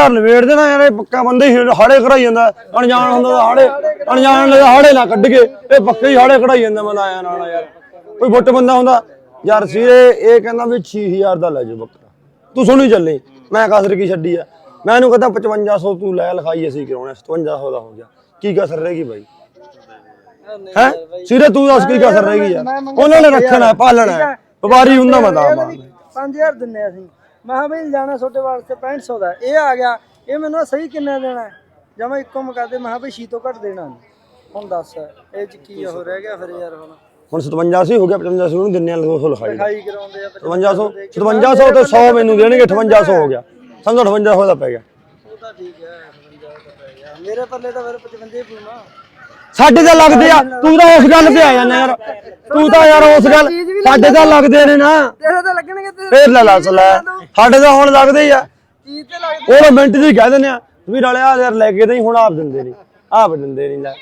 ਯਾਰ ਨਵੇੜ ਦੇਣਾ ਯਾਰ ਇਹ ਪੱਕਾ ਬੰਦੇ ਹੀ ਹਾੜੇ ਕਢਾਈ ਜਾਂਦਾ। ਅਣਜਾਣ ਹੁੰਦਾ ਤਾਂ ਹਾੜੇ ਅਣਜਾਣ ਲੈ ਹਾੜੇ ਨਾ ਕੱਢ ਕੇ ਇਹ ਪੱਕੇ ਹੀ ਹਾੜੇ ਕਢਾਈ ਜਾਂਦਾ ਮੈਂ ਆਇਆ ਨਾਲ ਯਾਰ। ਕੋਈ ਬੁੱਟ ਬੰਦਾ ਹੁੰਦਾ। ਯਾਰ ਸੀਰੇ ਇਹ ਕਹਿੰਦਾ ਵੀ 6000 ਦਾ ਲੈ ਜਾ ਬੱਕਰਾ। ਤੂੰ ਸੁਣੀ ਚੱਲੇ ਮੈਂ ਕਸਰ ਕੀ ਛੱਡੀ ਆ? ਮੈਂ ਇਹਨੂੰ ਕਹਿੰਦਾ 5500 ਤੂੰ ਲੈ ਲਿਖਾਈ ਅਸੀਂ ਕਰਾਉਣਾ 5700 ਦਾ ਹੋ ਗਿਆ। ਕੀ ਕਸਰ ਰਹਿ ਗਈ ਬਾਈ? ਹੈ? ਸੀਰੇ ਤੂੰ ਦੱਸ ਕੀ ਕਸਰ ਰਹਿ ਗਈ ਯਾਰ ਉਹਨਾਂ ਨੇ ਰੱਖਣਾ ਹੈ, ਪਾਲਣਾ। ਹੈ। ਵਪਾਰੀ ਹੁੰਦਾ ਮੈਂ ਤਾਂ ਆਪ 5000 ਦਿੰਨੇ ਅਸੀਂ। ਮੈਂ ਕਿਹਾ ਬਈ ਜਾਣਾ ਛੋਟੇ ਵਾਸਤੇ 6500 ਦਾ ਇਹ ਆ ਗਿਆ ਇਹ ਮੈਨੂੰ ਸਹੀ ਕਿੰਨਾ ਦੇਣਾ ਜਮਾ ਇੱਕੋ ਮਕਾਦੇ ਮੈਂ ਕਿਹਾ ਬਈ ਛੀ ਤੋਂ ਘੱਟ ਦੇਣਾ ਨਹੀਂ ਹੁਣ ਦੱਸ ਇਹ ਚ ਕੀ ਹੋ ਰਹਿ ਗਿਆ ਫਿਰ ਯਾਰ ਹੁਣ? ਹੁਣ 5700 ਹੋ ਗਿਆ 5500 ਨੂੰ ਦਿੰਨੇ ਆ 200 ਲਿਖਾਈ। ਲਿਖਾਈ ਕਰਾਉਂਦੇ ਆ 5500 5700 ਤੇ 100 ਮੈਨੂੰ ਦੇਣਗੇ 5800 ਹੋ ਗਿਆ। ਸਮਝੋ 5800 ਦਾ ਪੈ ਗਿਆ। ਉਹ ਤਾਂ ਠੀਕ ਹੈ 55 ਤਾਂ ਪੈ ਗਿਆ। ਮੇਰੇ ਪੱਲੇ ਤਾਂ ਫਿਰ 55 ਹੀ ਪੂਣਾ ਸਾਡੇ ਤਾਂ ਲੱਗਦੇ ਆ ਤੂੰ ਤਾਂ ਉਸ ਗੱਲ ਤੇ ਆ ਜਾਂਦਾ ਯਾਰ। ਤੂੰ ਤਾਂ ਯਾਰ ਉਸ ਗੱਲ ਸਾਡੇ ਤਾਂ ਲੱਗਦੇ। ਨੇ ਨਾ। ਤੇਰੇ ਤਾਂ ਲੱਗਣਗੇ ਤੇ ਫੇਰ ਲੈ ਲੱਸ ਲੈ ਸਾਡੇ ਤਾਂ ਹੁਣ ਲੱਗਦੇ ਹੀ ਆ। ਚੀਜ਼ ਤੇ ਲੱਗਦੇ। ਉਹ ਮਿੰਟ ਦੀ ਕਹਿ ਦਿੰਦੇ ਆ ਵੀ ਰਲਿਆ ਯਾਰ ਲੈ ਕੇ ਨਹੀਂ ਹੁਣ ਆਪ ਦਿੰਦੇ ਨਹੀਂ ਆਪ ਦਿੰਦੇ ਨਹੀਂ ਲੈ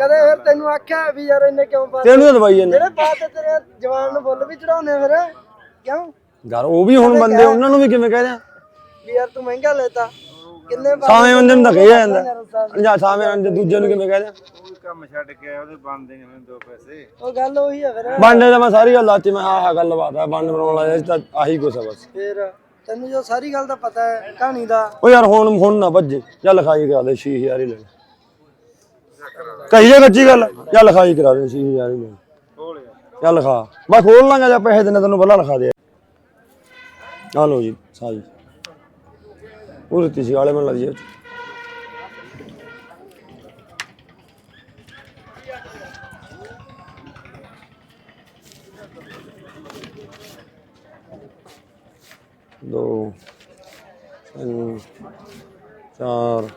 ਕਦੇ ਫਿਰ ਤੈਨੂੰ ਆਖਿਆ ਵੀ ਯਾਰ ਇਹਨੇ ਕਿਉਂ ਪਾ ਤੈਨੂੰ ਤਾਂ ਦਵਾਈ ਜਾਂਦੇ। ਜਿਹੜੇ ਬਾਤ ਤੇਰੇ ਜਵਾਨ ਨੂੰ ਫੁੱਲ ਵੀ ਚੜਾਉਂਦੇ ਫਿਰ ਕਿਉਂ? ਯਾਰ ਉਹ ਵੀ ਹੁਣ ਬੰਦੇ ਉਹਨਾਂ ਨੂੰ ਵੀ ਕਿਵੇਂ ਕਹਿ ਦਿਆਂ? ਵੀ ਯਾਰ ਤੂੰ ਮਹਿੰਗਾ ਲੈਤਾ। ਸਾਵੇਂ ਬੰਦੇ ਨੂੰ ਤਾਂ ਕਹਿਆ ਜਾਂਦਾ। ਜਾਂ ਸਾਵੇਂ ਬੰਦੇ ਦੂਜੇ ਨੂੰ ਕਿਵੇਂ ਕਹਿ ਦਿਆਂ? ਕੰਮ ਛੱਡ ਕੇ ਆਇਆ ਉਹਦੇ ਬਣਦੇ ਨਹੀਂ ਮੈਨੂੰ ਦੋ ਪੈਸੇ। ਉਹ ਗੱਲ ਉਹੀ ਆ ਫਿਰ। ਬਾਂਡੇ ਦਾ ਮੈਂ ਸਾਰੀ ਗੱਲ ਲਾਤੀ ਮੈਂ ਆਹ ਗੱਲ ਬਾਤ ਆ ਬੰਦ ਬਣਾਉਣ ਵਾਲਾ ਇਹ ਤਾਂ ਆਹੀ ਕੁਛ ਆ ਬਸ। ਫਿਰ ਤੈਨੂੰ ਜੋ ਸਾਰੀ ਗੱਲ ਦਾ ਪਤਾ ਹੈ ਕਹਾਣੀ ਦਾ। ਉਹ ਯਾਰ ਹੁਣ ਹੁਣ ਨਾ ਭੱਜੇ ਚੱਲ ਲਿਖਾਈ ਕਰਾ ਦੇ 6000 ਹੀ ਲੈ ਕਹੀਏ ਕੱਚੀ ਗੱਲ ਚੱਲ ਲਿਖਾਈ ਕਰਾ ਦੇ 6000 ਹੀ ਲੈ ਚੱਲ ਲਿਖਾ। ਮੈਂ ਖੋਲ ਲਾਂਗਾ ਜਾਂ ਪੈਸੇ ਦੇਣੇ ਤੈਨੂੰ ਪਹਿਲਾਂ ਲਿਖਾ ਦੇ। ਆ ਲਓ ਜੀ ਸਾਜੀ ਉਹ ਦਿੱਤੀ ਸੀ ਵਾਲੇ ਮਨ ਲੱਗ ਜੇ ਦੋ ਤਿੰਨ ਚਾਰ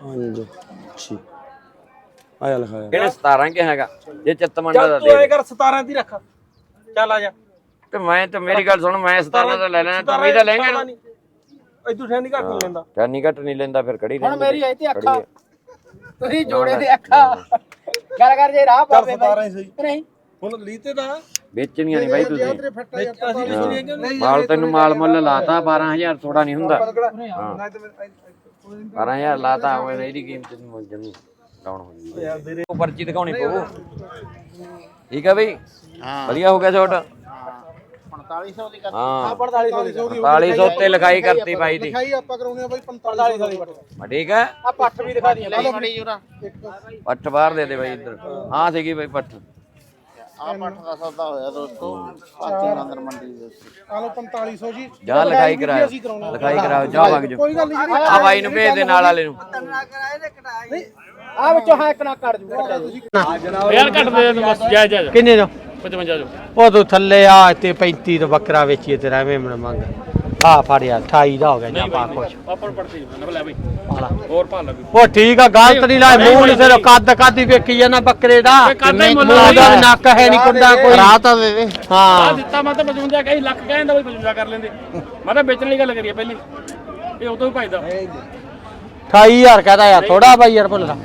ਪੰਜ ਛੇ। ਆਇਆ ਲਿਖਾਇਆ। ਕਿਹੜੇ 17 ਕਿ ਹੈਗਾ? ਜੇ ਚਿੱਤ ਮੰਡਾ ਦਾ ਤੂੰ ਐ ਦੇ। ਕਰ 17 ਦੀ ਰੱਖ। ਚੱਲ ਆ ਜਾ। ਤੇ ਮੈਂ ਤੇ ਮੇਰੀ ਗੱਲ ਸੁਣ ਮੈਂ 17 ਦਾ ਲੈ ਲੈਣਾ ਤੂੰ ਵੀ ਤਾਂ ਲੈਂਗਾ। ਨਾ ਇਦੋਂ ਠੰਡ ਘੱਟ ਨਹੀਂ ਲੈਂਦਾ। ਚਾਨੀ ਘੱਟ ਨਹੀਂ ਲੈਂਦਾ ਫਿਰ ਖੜੀ ਹੁਣ ਮੇਰੀ ਐ ਤੇ ਅੱਖਾਂ। ਤੁਸੀਂ ਜੋੜੇ ਦੇ ਅੱਖਾਂ। ਗੱਲ ਕਰ ਜੇ ਰਾਹ ਪਾਵੇ ਬਾਈ। ਨਹੀਂ? ਹੁਣ ਲੀਤੇ ਦਾ ਵੇਚਣੀਆਂ ਨਹੀਂ ਬਾਈ ਤੁਸੀਂ। ਨਹੀਂ ਮਾਲ ਤੈਨੂੰ ਮਾਲ ਮੁੱਲ ਲਾਤਾ 12000 ਥੋੜਾ ਨਹੀਂ ਹੁੰਦਾ। ਹਾਂ। 12000 ਲਾਤਾ ਹੋਵੇ ਇਹਦੀ ਕੀਮਤ ਨੂੰ ਜਮੀ। ਡਾਊਨ ਹੋ ਗਈ ਉਹ ਪਰਚੀ ਦਿਖਾਉਣੀ ਪਊ। ਠੀਕ ਆ ਬਈ? ਵਧੀਆ ਹੋ ਗਿਆ ਛੋਟ? 4500 ਦੀ ਹਾਂ। 4500 ਤੇ ਲਿਖਾਈ ਕਰਤੀ ਬਾਈ ਦੀ। ਖਾਈ ਆਪਾਂ ਕਰਾਉਨੇ ਆ ਬਾਈ 45 ਦੀ ਹਾਂ, ਠੀਕ ਹੈ। ਆ ਪੱਟ ਵੀ ਦਿਖਾ ਦੀਆਂ ਲੈ ਫੜੀ ਜੁਰਾ ਪੱਠ ਬਾਹਰ ਦੇ ਦੇ ਬਾਈ ਇੱਧਰ। ਹਾਂ ਸੀਗੀ ਬਾਈ ਪੱਠ। ਆ ਪੱਠ ਦਾ ਸੌਦਾ ਹੋਇਆ ਦੋਸਤੋ। ਪਾਤੀ ਮੰਦਰ ਮੰਡੀ ਦੇ ਉੱਤੇ ਆ ਲਓ 4500 ਜੀ। ਜਾ ਲਿਖਾਈ ਕਰਾਓ ਲਿਖਾਈ ਕਰਾਓ ਜਾ ਵਗ ਜਾ ਗੱਲ ਨਹੀਂ ਆ ਬਾਈ ਨੂੰ ਭੇਜ ਦੇ ਨਾਲ ਵਾਲੇ ਨੂੰ। ਆ ਵਿੱਚੋਂ ਹਾਂ ਇੱਕ ਨਾ ਕੱਢ ਜੂ। ਜੂ ਯਾਰ ਘੱਟ ਦੇ ਦੇ ਬਸ ਜਾਇਜ਼ ਜਾਇਜ਼ ਕਿੰਨੇ ਦਾ? 55 ਜੋ ਉਹ ਤੂੰ ਥੱਲੇ ਆ ਤੇ 35 ਦਾ ਬੱਕਰਾ ਵੇਚੀਏ ਤੇਰਾ ਐਵੇਂ ਮਨ ਮੰਗ। ਆ ਫੜਿਆ 28 ਦਾ ਹੋ ਗਿਆ ਜਾਂ ਪਾ ਕੁਛ। ਆਪਾਂ ਨੂੰ ਪੜਤੀ ਨਾ ਲੈ ਬਈ। ਹੋਰ ਭਾਲ ਲੈ ਉਹ ਠੀਕ ਆ ਗਲਤ ਨਹੀਂ ਲਾਏ ਮੂੰਹ ਨਹੀਂ ਸਿਰ ਕੱਦ ਕੱਦ ਹੀ ਵੇਖੀ ਜਾਂਦਾ ਬੱਕਰੇ ਦਾ। ਮੂੰਹ ਦਾ ਨੱਕ ਹੈ ਨਹੀਂ ਕੁੰਡਾ ਕੋਈ। ਰਾਤ ਦੇ ਦੇ। ਆ ਹਾਂ ਦਿੱਤਾ ਮੈਂ ਤਾਂ 55 ਕਹੀ ਲੱਖ ਕਹਿੰਦਾ ਬਈ 55 ਕਰ ਲੈਂਦੇ। ਮੈਂ ਤਾਂ ਵੇਚਣ ਲਈ ਗੱਲ ਕਰੀਏ ਪਹਿਲੀ। ਇਹ ਉਦੋਂ ਹੀ ਭਜਦਾ 28000 ਕਹਦਾ ਯਾਰ ਥੋੜਾ ਬਾਈ ਯਾਰ ਭੁੱਲਦਾ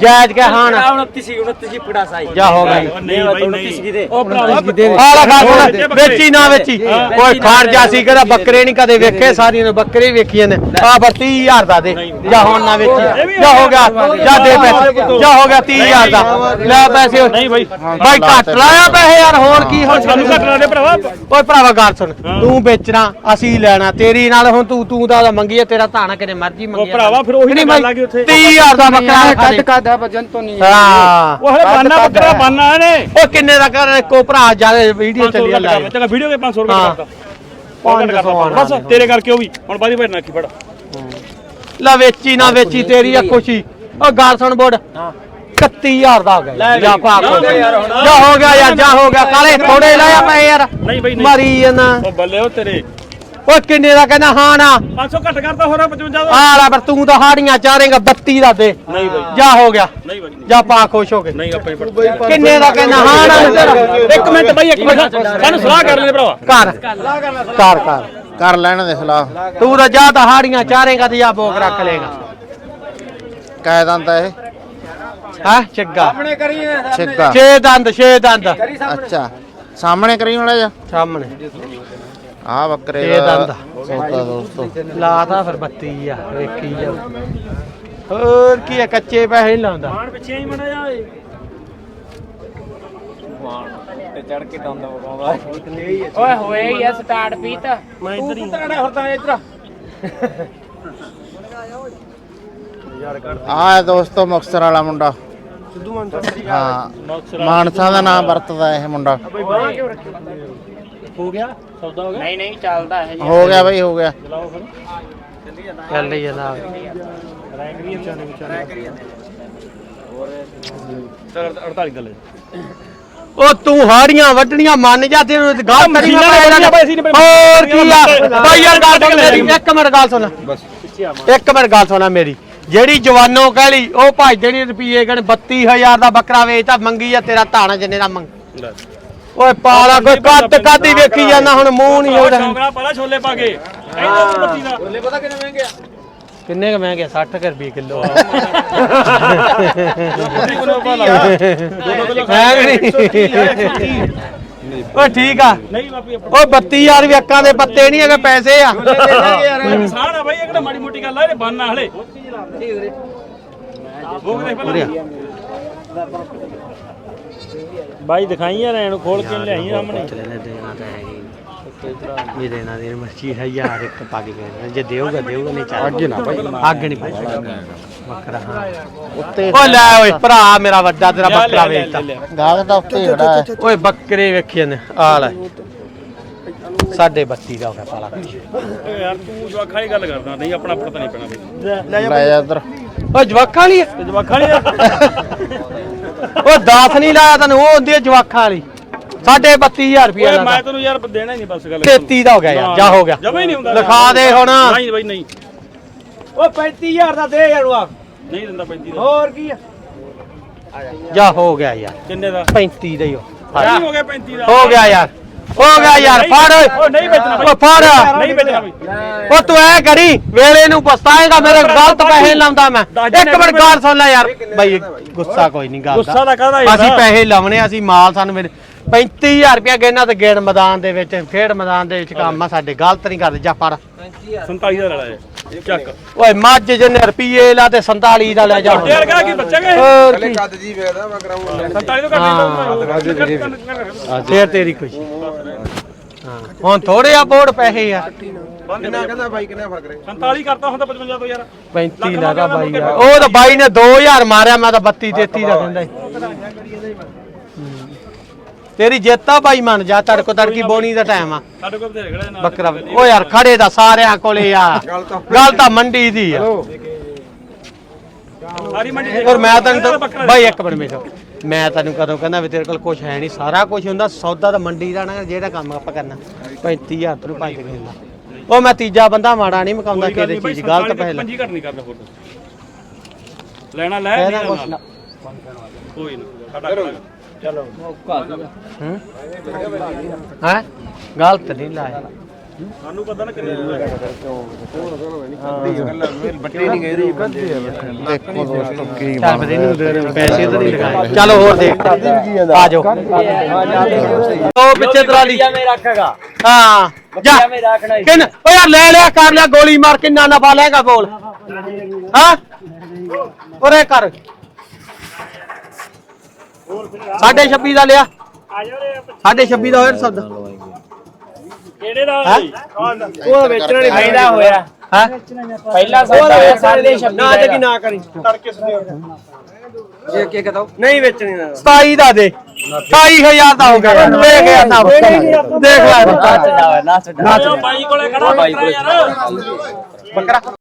ਜਾਇਜ਼ ਕੇ ਹਾਣ 29 29 ਫੜਾ ਸਾਈ। ਜਾ ਹੋ ਗਈ। ਨਹੀਂ ਬਾਈ ਨਹੀਂ ਉਹ ਭਰਾਵਾ ਆਲਾ ਖਾਸ ਵੇਚੀ ਨਾ ਵੇਚੀ। ਕੋਈ ਖਾਰ ਜਾ ਸੀ ਕਿਹੜਾ ਬੱਕਰੇ ਨਹੀਂ ਕਦੇ ਵੇਖੇ ਸਾਰੀਆਂ ਨੂੰ ਬੱਕਰੇ ਹੀ ਵੇਖੀਆਂ ਨੇ। ਆ ਪਰ 30000 ਦਾ ਦੇ। ਜਾ ਹੁਣ ਨਾ ਵੇਚੀ। ਜਾ ਹੋ ਗਿਆ। ਜਾ ਦੇ ਪੈਸੇ। ਜਾ ਹੋ ਗਿਆ 30000 ਦਾ। ਲੈ ਪੈਸੇ ਨਹੀਂ ਬਾਈ। ਬਾਈ ਘੱਟ ਲਾਇਆ ਪੈਸੇ ਯਾਰ ਹੋਰ ਕੀ ਹੁਣ ਸਾਨੂੰ ਘੱਟ ਲਾ ਦੇ ਭਰਾਵਾ। ਓਏ ਭਰਾਵਾ ਗੱਲ ਸੁਣ। ਤੂੰ ਵੇਚਣਾ ਅਸੀਂ ਲੈਣਾ। ਤੇਰੀ ਨਾਲ ਹੁਣ ਤੂੰ ਤੂੰ ਦਾ ਮੰਗੀਏ ਤੇਰਾ ਧਾਣਾ ਕਿਨੇ ਮਰਜ਼ੀ ਮੰਗੀ ਭਰਾਵਾ ਫਿਰ ਉਹੀ ਤਾਂ ਗੱਲ ਆ ਗਈ ਉੱਥੇ। 30000 ਦਾ ਬੱਕਰਾ ਕੱਟ ਕੱਟ ਹਾਂ। ਉਹ ਹਲੇ ਬਾਨਾ ਬੱਕਰਾ ਬਾਨਾ ਨੇ ਉਹ ਕਿੰਨੇ ਦਾ ਕਰ ਇੱਕੋ ਭਰਾ ਜ਼ਿਆਦਾ ਵੀਡੀਓ ਚੱਲੀ ਆ ਲਾਈਵ ਚੰਗਾ ਵੀਡੀਓ ਕੇ 500 ਰੁਪਏ ਹਾਂ। ਕਰਦਾ 500 ਕਰਦਾ। ਬਸ ਤੇਰੇ ਕਰਕੇ ਉਹ ਵੀ। ਹੁਣ ਬਾਦੀ ਭੇਡ ਨਾਖੀ ਫੜ। ਲੈ ਵੇਚੀ ਨਾ ਵੇਚੀ ਤੇਰੀ ਆ ਖੁਸ਼ੀ। ਉਹ ਗੱਲ ਸੁਣ ਬੋੜ 31000 ਦਾ ਹੋ ਗਿਆ। ਜਾ ਪਾ ਕੋ ਜਾ ਹੋ ਗਿਆ। ਯਾਰ ਜਾ ਹੋ ਗਿਆ ਕਾਲੇ ਥੋੜੇ ਲਾਇਆ ਪਏ ਯਾਰ। ਨਹੀਂ ਬਾਈ ਨਹੀਂ। ਮਰੀ ਜਨਾ ਉਹ ਬੱਲੇ ਉਹ ਤੇਰੇ। ਓਏ ਕਿੰਨੇ ਦਾ ਕਹਿੰਦਾ ਹਾਂ ਨਾ? 500 ਘੱਟ ਕਰਦਾ ਹੋਰ 55 ਦਾ। ਆਲਾ ਪਰ ਤੂੰ ਤਾਂ ਹਾੜੀਆਂ ਚਾਰੇਗਾ 32 ਦਾ ਦੇ। ਨਹੀਂ ਬਾਈ। ਜਾ ਹੋ ਗਿਆ। ਨਹੀਂ ਬਾਈ। ਜਾ ਪਾ ਖੁਸ਼ ਹੋ ਕੇ। ਨਹੀਂ ਆਪਣੇ ਪੜ ਕਿੰਨੇ ਦਾ ਕਹਿੰਦਾ ਹਾਂ ਨਾ? ਇੱਕ ਮਿੰਟ ਬਾਈ ਇੱਕ ਮਿੰਟ। ਸਾਨੂੰ ਸਲਾਹ ਕਰ ਲੈਂਦੇ ਭਰਾਵਾ। ਕਰ। ਕਰ ਕਰ। ਕਰ ਲੈਣ ਦੇ ਸਲਾਹ। ਤੂੰ ਤਾਂ ਜਾ ਤਾਂ ਹਾੜੀਆਂ ਚਾਰੇਗਾ ਤੇ ਜਾ ਬੋਕ ਰੱਖ ਲੇਗਾ ਕਾਇ ਦੰਦਾ ਇਹ? ਹਾਂ? ਚੱਗਾ ਛਿੱਕਾ ਛੇ ਦੰਦ ਛੇ ਦੰਦ। ਅੱਛਾ। ਸਾਹਮਣੇ ਕਰੀ ਮੜਾ ਜਾ? ਸਾਹਮਣੇ। ਆ ਬੱਕਰੇ ਇਹ ਦਾ ਦੰਦ। ਸੌਦਾ ਦੋਸਤੋ। ਲਾਤਾ ਫਿਰ 32 ਆ ਵੇਖੀ ਜਾ ਹੋਰ ਕੀ ਆ ਕੱਚੇ ਪੈਸੇ ਲਾਉਂਦਾ। ਮਾਨ ਪਿੱਛੇ ਹੀ ਮੜਾ ਜਾ ਓਏ। ਓਏ ਹੋਏ ਹੀ ਆ ਸਟਾਰਟ ਪੀਤ ਮੈਂ ਇੱਧਰ ਹੀ ਤਗੜਾ ਫਿਰਦਾ ਇੱਧਰ ਆ। ਹੈ ਦੋਸਤੋ ਮੁਕਤਸਰ ਵਾਲਾ ਮੁੰਡਾ। ਹਾਂ ਮਾਨਸਾ ਦਾ ਨਾਮ ਵਰਤਦਾ ਇਹ ਮੁੰਡਾ। ਹੋ ਗਿਆ? ਸੌਦਾ ਹੋ ਗਿਆ? ਨਹੀਂ ਨਹੀਂ ਚੱਲਦਾ ਹੈ ਹੋ ਗਿਆ ਬਈ ਹੋ ਗਿਆ। ਚੱਲ ਹੀ ਜਨਾਬ ਚਲ 48 ਗੱਲ ਉਹ ਤੂੰ ਹਾੜੀਆਂ ਵੱਢਣੀਆਂ ਮੰਨ ਜਾ ਤੇ ਗਾਲ ਮਰੀ ਮਸ਼ੀਨਾਂ। ਹੋਰ ਕੀ ਆ? ਬਾਈ ਯਾਰ ਗੱਲ ਸੁਣ ਮੇਰੀ ਇੱਕ ਮਿੰਟ ਗੱਲ ਸੁਣ। ਇੱਕ ਮਿੰਟ ਗੱਲ ਸੁਣਾ ਮੇਰੀ। ਜਿਹੜੀ ਜਵਾਨੋਂ ਕਹਿ ਲਈ ਉਹ ਭੱਜ ਦੇਣੀ ਰੁਪਈਏ ਗਣ 32000 ਦਾ ਬੱਕਰਾ ਵੇਚਦਾ ਮੰਗੀ ਆ ਤੇਰਾ ਧਾਣਾ ਜਿੰਨੇ ਦਾ ਮੰਗ। ਓਏ ਪਾਲਾ ਕੋਈ ਕੱਦ ਕੱਦ ਹੀ ਵੇਖੀ ਜਾਂਦਾ ਹੁਣ ਮੂੰਹ ਨਹੀਂ ਉਹਦਾ ਸ਼ੌਂਕਣਾ ਪਾਲਾ ਛੋਲੇ ਪਾ ਕੇ। ਕਹਿੰਦਾ ਤੂੰ ਬੱਤੀ ਦਾ। ਛੋਲੇ ਪਤਾ ਕਿੰਨੇ ਮਹਿੰਗੇ ਆ? ਕਿੰਨੇ ਕ ਮਹਿੰਗੇ 60 ਕੁ ਰੁਪਏ ਕਿਲੋ ਬੱਤੀ ਕਿਲੋ ਨਹੀਂ? ਓ ਠੀਕ ਆ। ਨਹੀਂ ਬਾਪੀ ਓ 32000 ਵੀ ਅੱਕਾਂ ਦੇ ਪੱਤੇ ਨਹੀਂ ਹੈਗੇ ਪੈਸੇ ਆ। ਸਾਹ ਨਾ ਬਾਈ ਇਹ ਕਿਹੜਾ ਮਾੜੀ ਮੋਟੀ ਗੱਲ ਆ ਇਹ ਬੰਨ ਹਲੇ। ਭੋਗ ਦੇ ਪਹਿਲਾਂ। ਬਾਈ ਦਿਖਾਈ ਯਾਰ ਇਹਨੂੰ ਖੋਲ ਕੇ ਲਿਆਈ ਸਾਹਮਣੇ। ਲੈਣਾ ਦੇਣਾ ਤਾਂ ਹੈਗੀ ਵੀ ਦੇਣਾ ਦੇਣ ਮਰਚੀ ਹੈ ਯਾਰ ਇੱਕ ਪੱਗ ਗਏ ਜੇ ਦੇਊਗਾ ਦੇਊਗਾ ਨਹੀਂ ਚੱਲ ਅੱਗੇ ਨਾ ਭਾਈ ਅੱਗ ਨਹੀਂ ਭਾਈ ਬੱਕਰਾ ਹਾਂ। ਉੱਤੇ ਓ ਲੈ ਓਏ ਭਰਾ ਮੇਰਾ ਵੱਡਾ ਤੇਰਾ ਬੱਕਰਾ ਵੇਚਤਾ। ਗਾਹਕ ਦਾ ਉੱਤੇ ਖੜਾ ਹੈ। ਓਏ ਬੱਕਰੇ ਵੇਖੀ ਨੇ ਆ ਲੈ। ਸਾਡੇ 32 ਦਾ ਹੋ ਗਿਆ ਪਾਲਾ। ਯਾਰ ਤੂੰ ਜਵਾਖਾਂ ਦੀ ਗੱਲ ਕਰਦਾ ਨਹੀਂ ਆਪਣਾ ਪਤਾ ਨਹੀਂ ਪੈਣਾ। ਲੈ ਜਾ ਇੱਧਰ। ਓ ਜਵਾਕਾਂ ਵਾਲੀ ਆ? ਜਵਾਖਾਂ ਦੀ ਓ 10 ਨਹੀਂ ਲਾਇਆ ਤੈਨੂੰ ਉਹ ਹੁੰਦੀ ਆ ਜਵਾਕਾਂ ਵਾਲੀ। ਸਾਡੇ 32000 ਰੁਪਏ ਓਏ ਦਾ ਮੈਂ ਤੈਨੂੰ ਯਾਰ ਦੇਣਾ ਹੀ ਨਹੀਂ ਬਸ ਗੱਲ। 33 ਦਾ ਹੋ ਗਿਆ ਯਾਰ ਜਾ ਹੋ ਗਿਆ। ਜਮਾ ਹੀ ਨਹੀਂ ਹੁੰਦਾ। ਲਿਖਾ ਦੇ ਹੁਣ। ਨਹੀਂ ਬਾਈ ਨਹੀਂ। ਓ 35000 ਦਾ ਦੇ ਯਾਰ ਵਾ ਨਹੀਂ ਦਿੰਦਾ 35 ਦਾ। ਹੋਰ ਕੀ ਆ? ਜਾ ਹੋ ਗਿਆ ਯਾਰ। ਕਿੰਨੇ ਦਾ? 35 ਦਾ ਹੀ ਹੋ ਨਹੀਂ ਹੋ। ਗਿਆ 35 ਦਾ। ਹੋ ਗਿਆ ਯਾਰ। ਹੋ ਗਿਆ ਯਾਰ ਫੜ ਓਏ। ਓ ਨਹੀਂ ਵੇਚਣਾ ਓ ਫੜ। ਨਹੀਂ ਵੇਚਣਾ ਬਈ। ਓ ਤੂੰ ਐ ਕਰੀ ਵੇਲੇ ਨੂੰ ਪਛਤਾਏਗਾ ਮੇਰੇ ਗਲਤ ਪੈਸੇ ਲਾਉਂਦਾ ਮੈਂ। ਇੱਕ ਮਿੰਟ ਗੱਲ ਸੁਣ ਲੈ ਯਾਰ। ਬਾਈ ਗੁੱਸਾ ਕੋਈ ਨਹੀਂ ਗੱਲ ਗੁੱਸਾ ਤਾਂ ਕਾਹਦਾ ਯਾਰ? ਅਸੀਂ ਪੈਸੇ ਲਾਉਣੇ ਅਸੀਂ ਮਾਲ ਸਾਨੂੰ ਮੇਰੇ 35000 ਰੁਪਇਆ ਗੇਣਾ ਤੇ ਗੇੜ ਮੈਦਾਨ ਦੇ ਵਿੱਚ ਖੇਡ ਮੈਦਾਨ ਦੇ ਵਿੱਚ ਕੰਮ ਆ ਸਾਡੇ ਗਲਤ ਨਹੀਂ ਕਰਦੇ ਜਾ ਫੜ 47 ਦਾ ਲੜਾ ਇਹ ਚੱਕ। ਓਏ ਮੱਝ ਜਿੰਨੇ ਰੁਪਏ ਲਾ ਤੇ 47 ਦਾ ਲੈ ਜਾ। ਯਾਰ ਕਾ ਕੀ ਬੱਚਾ ਗਏ ਹੋਰ ਕੀ। 47 ਤੋਂ ਘੱਟ ਫੇਰ ਤੇਰੀ ਖੁਸ਼ੀ। ਹਾਂ ਹੁਣ ਥੋੜੇ ਆ ਬੋੜ ਪੈਸੇ ਯਾਰ ਕਿੰਨਾ ਕਹਿੰਦਾ ਬਾਈ ਕਿੰਨਾ ਫ਼ਰਕ ਰੇ 47 ਕਰਤਾ ਹੁੰਦਾ 55 ਤੋਂ ਯਾਰ। 35 ਲਾਦਾ ਬਾਈ ਯਾਰ ਉਹ ਤਾਂ ਬਾਈ ਨੇ 2000 ਮਾਰਿਆ ਮੈਂ ਤਾਂ 32 33 ਦਾ ਕਹਿੰਦਾ। ਹੂੰ। ਤੇਰੀ ਜਿੱਤਾ ਬਾਈ ਮੰਨ ਜਾ ਤੜਕੋ ਤੜਕੀ ਬੋਣੀ ਦਾ ਟਾਈਮ ਆ। ਸਾਡੇ ਕੋਲ ਬਥੇਰੇ ਖੜੇ ਨਾਲ ਬੱਕਰਾ। ਓ ਯਾਰ ਖੜੇ ਦਾ ਸਾਰਿਆਂ ਕੋਲੇ ਆ। ਗੱਲ ਤਾਂ ਮੰਡੀ ਦੀ ਆ। ਸਾਰੀ ਮੰਡੀ ਦੇਖ ਔਰ ਮੈਂ ਤੈਨੂੰ ਤਾਂ- ਬਾਈ ਇੱਕ ਮਿੰਟ ਮੇਰਾ ਮੈਂ ਤੈਨੂੰ ਕਦੋਂ ਕਹਿੰਦਾ ਵੀ ਤੇਰੇ ਕੋਲ ਕੁਝ ਹੈ ਨਹੀਂ ਸਾਰਾ ਕੁਝ ਹੁੰਦਾ ਸੌਦਾ ਤਾਂ ਮੰਡੀ ਦਾ ਨਾ ਜਿਹੜਾ ਕੰਮ ਆਪਾਂ ਕਰਨਾ। 35000 ਤੈਨੂੰ ਪੰਜ ਕਹਿੰਦਾ ਉਹ ਮੈਂ ਤੀਜਾ ਬੰਦਾ ਮਾੜਾ ਨਹੀਂ ਮਕਾਉਂਦਾ ਕਿਹਦੇ ਚੀਜ਼ ਗਲਤ ਪਹਿਲਾਂ ਪੰਜੀ ਘੱਟ ਨਹੀਂ ਕਰਦਾ ਹੋਰ ਲੈਣਾ ਲੈ ਲੈਣਾ। ਨਾ। ਕੋਈ ਨਾ। ਹੂੰ? ਹੈ? ਗਲਤ ਨਹੀਂ ਲਾਇਆ। ਸਾਨੂੰ ਪਤਾ ਨਾ ਕਿੰਨੇ ਦੂਰ ਹੈ। ਦੇਖੋ ਦੋਸਤੋ ਕੀ ਚੱਲ ਫਿਰ ਇਹਨੂੰ ਦੇ ਦੇ, ਪੈਸੇ ਤਾਂ ਨਹੀਂ ਲਗਾਏ। ਚਲੋ ਹੋਰ ਦੇਖ। ਆ ਜਾਓ। ਉਹ ਪਿੱਛੇ ਤਰਾਲੀ। ਰੱਖੇਗਾ। ਹਾਂ ਜਾ। ਕਿੰਨ ਓ ਯਾਰ ਲੈ ਲਿਆ ਕਰ ਲਿਆ ਗੋਲੀ ਮਾਰ ਕੇ ਨਾ ਨਫਾ ਲੈਗਾ ਬੋਲ। ਹਾਂ? ਉਰੇ ਕਰ। ਸਾਢੇ 26 ਦਾ ਲਿਆ। ਸਾਢੇ 26 ਦਾ ਹੋਇਆ ਸੌਦਾ। ਕਿਹੜੇ ਦਾ ਹੈਂ? ਉਹ ਵੇਚਣਾ ਨਹੀਂ ਫਾਇਦਾ ਹੋਇਆ। ਹੈ? ਪਹਿਲਾ ਸੌਦਾ ਹੋਇਆ ਸਾਡੇ 26 ਨਾ ਤੇ ਕੀ ਨਾ ਕਰੀ। ਨਹੀਂ ਵੇਚਣੀ ਨਾ। 27 ਦਾ ਦੇ। 28000 ਦਾ ਹੋ ਗਿਆ। ਦੇਖ ਯਾਰ ਨਾ ਦੇਖ ਲੈ। ਨਾ ਛੱਡਾ ਬਾਈ ਕੋਲੇ ਖੜਾ। ਬੱਕਰਾ ਯਾਰ ਬੱਕਰਾ।